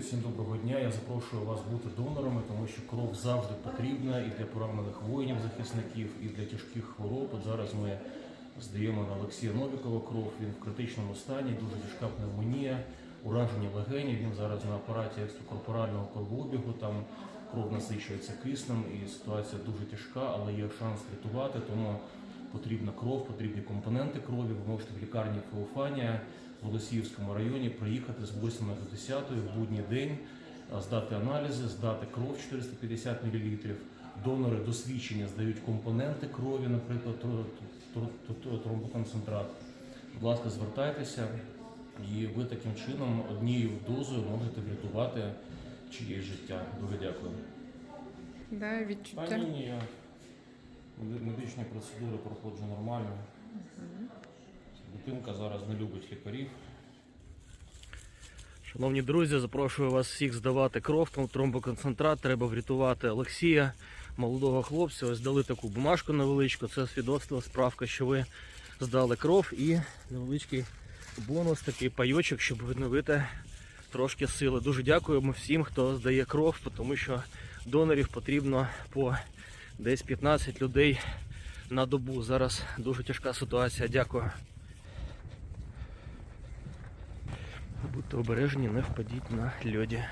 всім доброго дня. Я запрошую вас бути донорами, тому що кров завжди потрібна і для поранених воїнів, захисників, і для тяжких хвороб. От зараз ми здаємо на Олексія Новікова кров. Він в критичному стані, дуже тяжка пневмонія, ураження легенів. Він зараз на апараті екстракорпорального кровообігу. Там кров насичується киснем, і ситуація дуже тяжка, але є шанс рятувати. Тому потрібна кров, потрібні компоненти крові. Ви можете в лікарні Феофанія в Голосіївському районі приїхати з 8 до 10 в будній день, здати аналізи, здати кров 450 мл. Донори досвідчення здають компоненти крові, наприклад, тро- тро- тро- тромбоконцентрат. Будь ласка, звертайтеся, і ви таким чином однією дозою можете врятувати чиєсь життя. Дуже дякую. Да, відчуття. ні, ні, я меди- медичні процедури проходжу нормально. Дитинка зараз не любить лікарів. Шановні друзі, запрошую вас всіх здавати кров, там тромбоконцентрат. Треба врятувати Олексія, молодого хлопця. Ось дали таку бумажку невеличку. Це свідоцтво, справка, що ви здали кров і невеличкий бонус, такий пайочок, щоб відновити трошки сили. Дуже дякуємо всім, хто здає кров, тому що донорів потрібно по десь 15 людей на добу. Зараз дуже тяжка ситуація. Дякую. Будьте обережні, не впадіть на льоді.